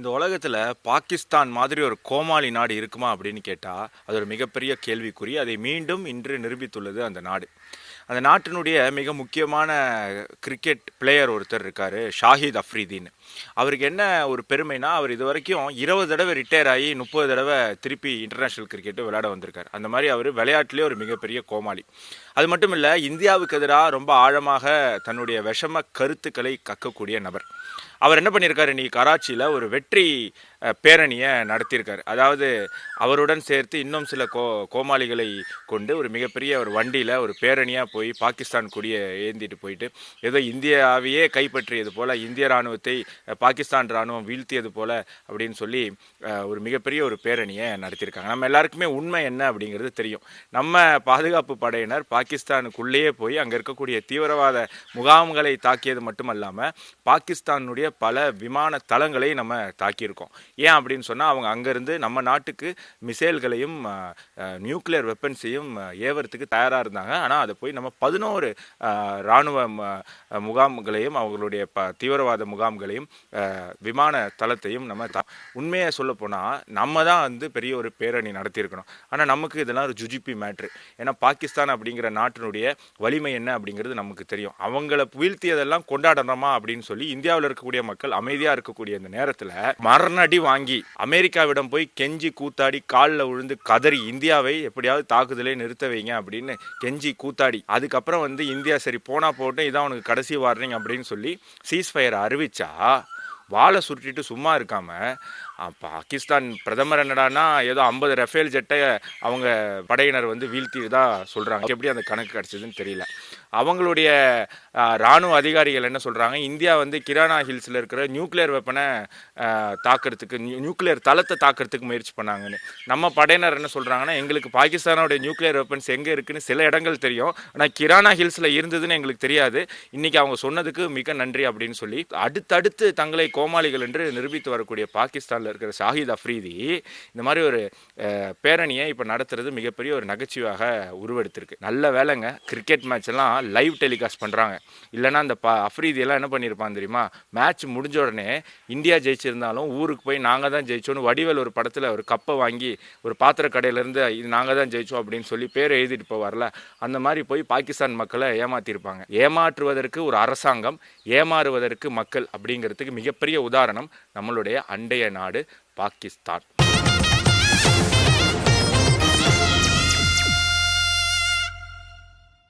இந்த உலகத்தில் பாகிஸ்தான் மாதிரி ஒரு கோமாளி நாடு இருக்குமா அப்படின்னு கேட்டால் அது ஒரு மிகப்பெரிய கேள்விக்குறி. அதை மீண்டும் இன்று நிரூபித்துள்ளது அந்த நாடு. அந்த நாட்டினுடைய மிக முக்கியமான கிரிக்கெட் பிளேயர் ஒருத்தர் இருக்கார் ஷாஹித் அஃப்ரிதின்னு அவருக்கு என்ன ஒரு பெருமைனா அவர் இது வரைக்கும் இருபது தடவை ரிட்டையர் ஆகி முப்பது தடவை திருப்பி இன்டர்நேஷ்னல் கிரிக்கெட்டு விளையாட வந்திருக்கார். அந்த மாதிரி அவர் விளையாட்டுலேயே ஒரு மிகப்பெரிய கோமாளி. அது மட்டும் இல்லை இந்தியாவுக்கு எதிராக ரொம்ப ஆழமாக தன்னுடைய விஷம கருத்துக்களை கக்கக்கூடிய நபர். அவர் என்ன பண்ணியிருக்காரு இன்றைக்கி கராச்சியில் ஒரு வெற்றி பேரணியை நடத்தியிருக்காரு அதாவது அவருடன் சேர்த்து இன்னும் சில கோ கோமாளிகளை கொண்டு ஒரு மிகப்பெரிய ஒரு வண்டியில் ஒரு பேரணியாக போய் பாகிஸ்தான் கொடியை ஏந்திட்டு போயிட்டு ஏதோ இந்தியாவையே கைப்பற்றியது போல் இந்திய ராணுவத்தை பாகிஸ்தான் ராணுவம் வீழ்த்தியது போல் அப்படின்னு சொல்லி ஒரு மிகப்பெரிய ஒரு பேரணியை நடத்தியிருக்காங்க. நம்ம எல்லாருக்குமே உண்மை என்ன அப்படிங்கிறது தெரியும். நம்ம பாதுகாப்பு படையினர் பாகிஸ்தானுக்குள்ளேயே போய் அங்கே இருக்கக்கூடிய தீவிரவாத முகாம்களை தாக்கியது மட்டுமல்லாமல் பாகிஸ்தானுடைய பல விமான தளங்களை நம்ம தாக்கியிருக்கோம். ஏன் அப்படின்னு சொன்னால் அவங்க அங்கேருந்து நம்ம நாட்டுக்கு மிசைல்களையும் நியூக்ளியர் வெப்பன்ஸையும் ஏவறதுக்கு தயாராக இருந்தாங்க. ஆனால் அதை போய் நம்ம பதினோரு இராணுவ முகாம்களையும் அவங்களுடைய ப தீவிரவாத முகாம்களையும் விமான தளத்தையும் நம்ம தா உண்மையாக சொல்லப்போனால் நம்ம தான் வந்து பெரிய ஒரு பேரணி நடத்தியிருக்கணும். ஆனால் நமக்கு இதெல்லாம் ஒரு ஜுஜிபி மேட்ரு. ஏன்னா பாகிஸ்தான் அப்படிங்கிற நாட்டினுடைய வலிமை என்ன அப்படிங்கிறது நமக்கு தெரியும். அவங்கள வீழ்த்தியதெல்லாம் கொண்டாடணுமா அப்படின்னு சொல்லி இந்தியாவில் இருக்கக்கூடிய மக்கள் அமைதியாக இருக்கக்கூடிய இந்த நேரத்தில் மரணடி வாங்கி அமெரிக்காவிடம் போய் கெஞ்சி கூத்தாடி காலில் விழுந்து கதறி இந்தியாவை எப்படியாவது தாக்குதலை நிறுத்த வைங்க அப்படின்னு கெஞ்சி கூத்தாடி அதுக்கப்புறம் வந்து இந்தியா சரி போனால் போட்டு இதான் அவனுக்கு கடைசி வார்னிங் அப்படின்னு சொல்லி சீஸ் ஃபயர் அறிவிச்சா வாழை சுருட்டிட்டு சும்மா இருக்காம பாகிஸ்தான் பிரதமர் என்னடான்னா ஏதோ ஐம்பது ரஃபேல் ஜெட்டை அவங்க படையினர் வந்து வீழ்த்தி தான் எப்படி அந்த கணக்கு கிடச்சிதுன்னு தெரியல. அவங்களுடைய இராணுவ ராணுவ அதிகாரிகள் என்ன சொல்கிறாங்க இந்தியா வந்து கிரானா ஹில்ஸில் இருக்கிற நியூக்ளியர் வெப்பனை தாக்குறதுக்கு நியூக்ளியர் தளத்தை தாக்குறதுக்கு முயற்சி பண்ணாங்கன்னு. நம்ம படையினர் என்ன சொல்கிறாங்கன்னா எங்களுக்கு பாகிஸ்தானோட நியூக்ளியர் வெப்பன்ஸ் எங்கே இருக்குன்னு சில இடங்கள் தெரியும். ஆனால் கிரானா ஹில்ஸில் இருந்ததுன்னு எங்களுக்கு தெரியாது. இன்றைக்கி அவங்க சொன்னதுக்கு மிக நன்றி அப்படின்னு சொல்லி அடுத்தடுத்து தங்களை கோமாளிகள் என்று நிரூபித்து வரக்கூடிய பாகிஸ்தானில் இருக்கிற ஷாஹித் அஃப்ரீதி இந்த மாதிரி ஒரு பேரணியை இப்போ நடத்துறது மிகப்பெரிய ஒரு நகைச்சுவையாக உருவெடுத்திருக்கு. நல்ல வேலைங்க. கிரிக்கெட் மேட்ச் எல்லாம் லைவ் டெலிகாஸ்ட் பண்ணுறாங்க இல்லைன்னா அந்த ப அஃப்ரீதி எல்லாம் என்ன பண்ணியிருப்பான் தெரியுமா? மேட்ச் முடிஞ்ச உடனே இந்தியா ஜெயிச்சிருந்தாலும் ஊருக்கு போய் நாங்கள் தான் ஜெயிச்சோன்னு வடிவேல் ஒரு படத்தில் ஒரு கப்பை வாங்கி ஒரு பாத்திர கடையிலேருந்து இது நாங்கள் தான் ஜெயிச்சோம் அப்படின்னு சொல்லி பேர் எழுதிட்டு போவார்ல. அந்த மாதிரி போய் பாகிஸ்தான் மக்களை ஏமாற்றிருப்பாங்க ஏமாற்றுவதற்கு ஒரு அரசாங்கம் ஏமாறுவதற்கு மக்கள் அப்படிங்கிறதுக்கு மிகப்பெரிய உதாரணம் நம்மளுடைய அண்டைய நாடு பாகிஸ்தான்.